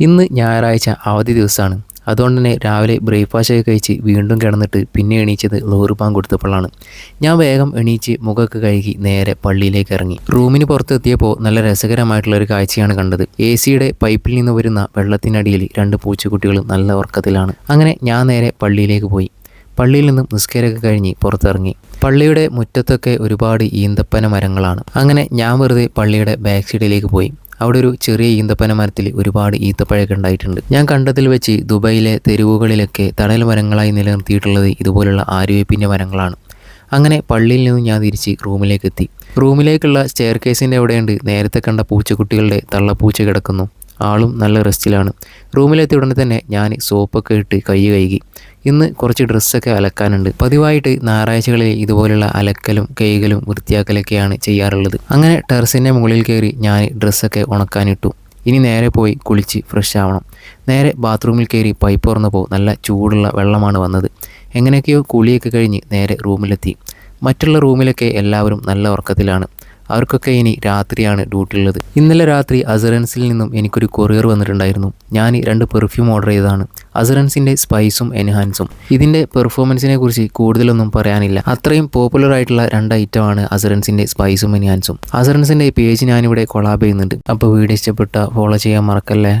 ഇന്ന് ഞായറാഴ്ച അവധി ദിവസമാണ്. അതുകൊണ്ട് തന്നെ രാവിലെ ബ്രേക്ക്ഫാസ്റ്റ് ഒക്കെ കഴിച്ച് വീണ്ടും കിടന്നിട്ട് പിന്നെ എണീച്ചത് ലോറി പാൻ കൊടുത്തപ്പോഴാണ്. ഞാൻ വേഗം എണീച്ച് മുഖമൊക്കെ കഴുകി നേരെ പള്ളിയിലേക്ക് ഇറങ്ങി. റൂമിന് പുറത്തെത്തിയപ്പോൾ നല്ല രസകരമായിട്ടുള്ള ഒരു കാഴ്ചയാണ് കണ്ടത്. എ സിയുടെ പൈപ്പിൽ നിന്ന് വരുന്ന വെള്ളത്തിനടിയിൽ രണ്ട് പൂച്ചക്കുട്ടികളും നല്ല ഉറക്കത്തിലാണ്. അങ്ങനെ ഞാൻ നേരെ പള്ളിയിലേക്ക് പോയി. പള്ളിയിൽ നിന്നും നിസ്കാരമൊക്കെ കഴിഞ്ഞ് പുറത്തിറങ്ങി. പള്ളിയുടെ മുറ്റത്തൊക്കെ ഒരുപാട് ഈന്തപ്പന മരങ്ങളാണ്. അങ്ങനെ ഞാൻ വെറുതെ പള്ളിയുടെ ബാക്ക് സൈഡിലേക്ക് പോയി. അവിടെ ഒരു ചെറിയ ഈന്തപ്പന മരത്തിൽ ഒരുപാട് ഈത്തപ്പഴമൊക്കെ ഉണ്ടായിട്ടുണ്ട്. ഞാൻ കണ്ടതിൽ വെച്ച് ദുബൈയിലെ തെരുവുകളിലൊക്കെ തണൽ മരങ്ങളായി നിലനിർത്തിയിട്ടുള്ളത് ഇതുപോലുള്ള ആര്യവേപ്പിന്റെ മരങ്ങളാണ്. അങ്ങനെ പള്ളിയിൽ നിന്ന് ഞാൻ തിരിച്ച് റൂമിലേക്ക് എത്തി. റൂമിലേക്കുള്ള സ്റ്റെയർ കേസിന്റെ അവിടെയുണ്ട്. നേരത്തെ കണ്ട പൂച്ചക്കുട്ടികളുടെ തള്ളപ്പൂച്ച കിടക്കുന്നു. ആളും നല്ല റെസ്റ്റിലാണ്. റൂമിലെത്തിയ ഉടനെ തന്നെ ഞാൻ സോപ്പൊക്കെ ഇട്ട് കൈ കഴുകി. ഇന്ന് കുറച്ച് ഡ്രസ്സൊക്കെ അലക്കാനുണ്ട്. പതിവായിട്ട് ഞായറാഴ്ചകളിൽ ഇതുപോലുള്ള അലക്കലും കൈകലും വൃത്തിയാക്കലൊക്കെയാണ് ചെയ്യാറുള്ളത്. അങ്ങനെ ടെറസിന്റെ മുകളിൽ കയറി ഞാൻ ഡ്രസ്സൊക്കെ ഉണക്കാനിട്ടു. ഇനി നേരെ പോയി കുളിച്ച് ഫ്രഷ് ആവണം. നേരെ ബാത്റൂമിൽ കയറി പൈപ്പ് തുറന്നപ്പോൾ നല്ല ചൂടുള്ള വെള്ളമാണ് വന്നത്. എങ്ങനെയൊക്കെയോ കുളിയൊക്കെ കഴിഞ്ഞ് നേരെ റൂമിലെത്തി. മറ്റുള്ള റൂമിലൊക്കെ എല്ലാവരും നല്ല ഉറക്കത്തിലാണ്. അവർക്കൊക്കെ ഇനി രാത്രിയാണ് ഡ്യൂട്ടി ഉള്ളത്. ഇന്നലെ രാത്രി അസറൻസിൽ നിന്നും എനിക്കൊരു കൊറിയർ വന്നിട്ടുണ്ടായിരുന്നു. ഞാൻ രണ്ട് പെർഫ്യൂം ഓർഡർ ചെയ്തതാണ്. അസറൻസിന്റെ സ്പൈസും എൻഹാൻസും ഇതിന്റെ പെർഫോമൻസിനെ കുറിച്ച് കൂടുതലൊന്നും പറയാനില്ല. അത്രയും പോപ്പുലർ ആയിട്ടുള്ള രണ്ട് ഐറ്റമാണ് അസറൻസിന്റെ സ്പൈസും എൻഹാൻസും അസറൻസിന്റെ പേജ് ഞാനിവിടെ കൊളാബ് ചെയ്യുന്നുണ്ട്. അപ്പോൾ വീഡിയോ ഇഷ്ടപ്പെട്ട ഫോളോ ചെയ്യാൻ മറക്കല്ലേ?